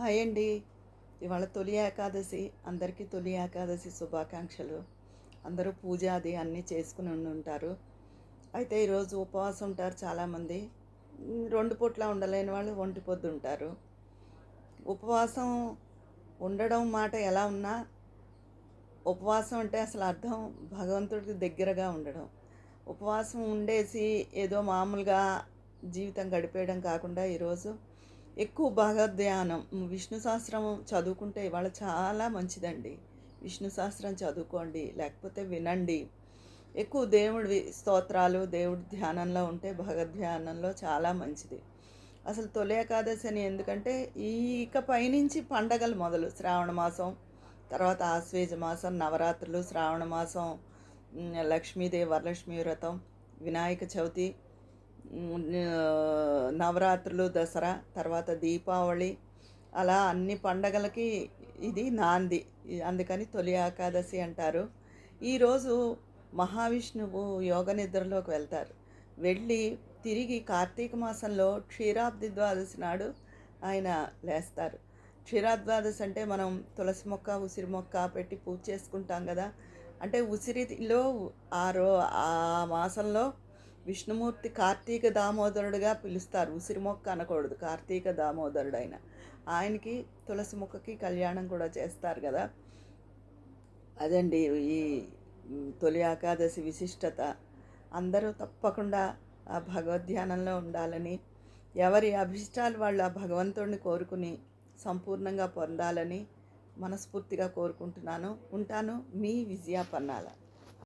Hi అండి. ఇవాళ తొలి ఏకాదశి. అందరికీ తొలి ఏకాదశి శుభాకాంక్షలు. అందరూ పూజ అది అన్నీ చేసుకుని ఉండి ఉంటారు. అయితే ఈరోజు ఉపవాసం ఉంటారు చాలామంది. రెండు పూట్ల ఉండలేని వాళ్ళు ఒంటి పొద్దు ఉంటారు. ఉపవాసం ఉండడం మాట ఎలా ఉన్నా ఉపవాసం అంటే అసలు అర్థం భగవంతుడికి దగ్గరగా ఉండడం. ఉపవాసం ఉండేసి ఏదో మామూలుగా జీవితం గడిపేయడం కాకుండా ఈరోజు ఎక్కువ భగవద్ధ్యానం విష్ణు సహస్రం చదువుకుంటే ఇవాళ చాలా మంచిదండి. విష్ణు సహస్రం చదువుకోండి లేకపోతే వినండి. ఎక్కువ దేవుడి స్తోత్రాలు దేవుడి ధ్యానంలో ఉంటే భగవద్ధ్యానంలో చాలా మంచిది. అసలు తొలి ఏకాదశి అని ఎందుకంటే ఈ ఇక పైనుంచి పండగలు మొదలు. శ్రావణ మాసం తర్వాత ఆశ్వేజ మాసం నవరాత్రులు శ్రావణ మాసం లక్ష్మీదేవి వరలక్ష్మీ వ్రతం వినాయక చవితి నవరాత్రులు దసరా తర్వాత దీపావళి అలా అన్ని పండగలకి ఇది నాంది. అందుకని తొలి ఏకాదశి అంటారు. ఈరోజు మహావిష్ణువు యోగ నిద్రలోకి వెళ్తారు. వెళ్ళి తిరిగి కార్తీక మాసంలో క్షీరాబ్ది ద్వాదశి నాడు ఆయన లేస్తారు. క్షీరాద్వాదశి అంటే మనం తులసి మొక్క ఉసిరి మొక్క పెట్టి పూజ చేసుకుంటాం కదా. అంటే ఉసిరిలో ఆ రో ఆ మాసంలో విష్ణుమూర్తి కార్తీక దామోదరుడుగా పిలుస్తారు. ఉసిరి మొక్క అనకూడదు. కార్తీక దామోదరుడు ఆయన ఆయనకి తులసి మొక్కకి కళ్యాణం కూడా చేస్తారు కదా. అదండి ఈ తొలి ఏకాదశి విశిష్టత. అందరూ తప్పకుండా ఆ భగవద్ధ్యానంలో ఉండాలని ఎవరి అభిష్టాలు వాళ్ళు ఆ భగవంతుడిని కోరుకుని సంపూర్ణంగా పొందాలని మనస్ఫూర్తిగా కోరుకుంటున్నాను. ఉంటాను మీ విజయ పన్నాల.